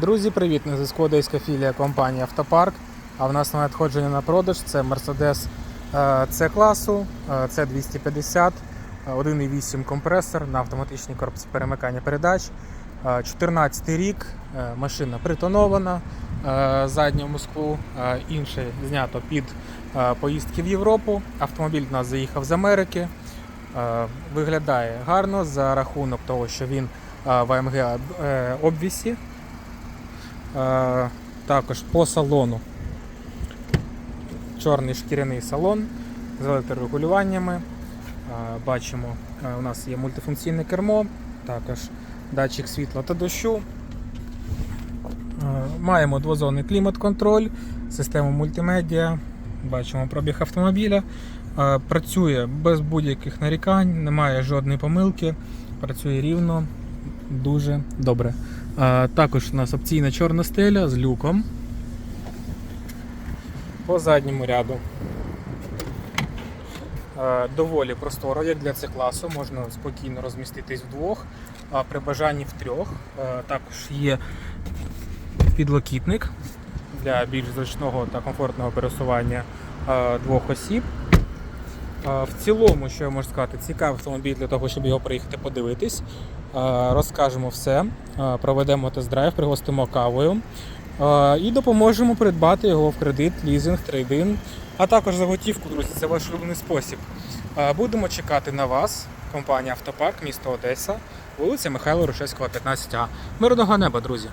Друзі, привіт! На зв'язку одеська філія компанії Автопарк. А в нас на надходження на продаж це Mercedes C класу, c 250 1,8 компресор на автоматичній корпусі перемикання передач. 14 рік, е, машина притонована е, задньому склу, е, інше знято під е, поїздки в Європу. Автомобіль у нас заїхав з Америки. Е, Виглядає гарно за рахунок того, що він е, в АМГ е, обвісі. Також по салону. Чорний шкіряний салон з електрорегулюваннями. Бачимо, е, у нас є мультифункційне кермо, також датчик світла та дощу. Е, Маємо двозонний клімат-контроль, систему мультимедіа. Бачимо пробіг автомобіля. Е, Працює без будь-яких нарікань, немає жодної помилки, працює рівно, дуже добре. Також у нас опційна чорна стеля з люком. По задньому ряду. Доволі просторо, як для цих класу, можна спокійно розміститись вдвох, а при бажанні в трьох. Також є підлокітник для більш зручного та комфортного пересування двох осіб. В цілому, що я можу сказати, цікавий автомобіль для того, щоб його приїхати подивитись. Розкажемо все, проведемо тест-драйв, пригостимо кавою і допоможемо придбати його в кредит, лізинг, трейдин, а також за готівку, друзі, це ваш улюблений спосіб. Будемо чекати на вас, компанія Автопарк, місто Одеса, вулиця Михайла Рушевського, 15А. Мирного неба, друзі!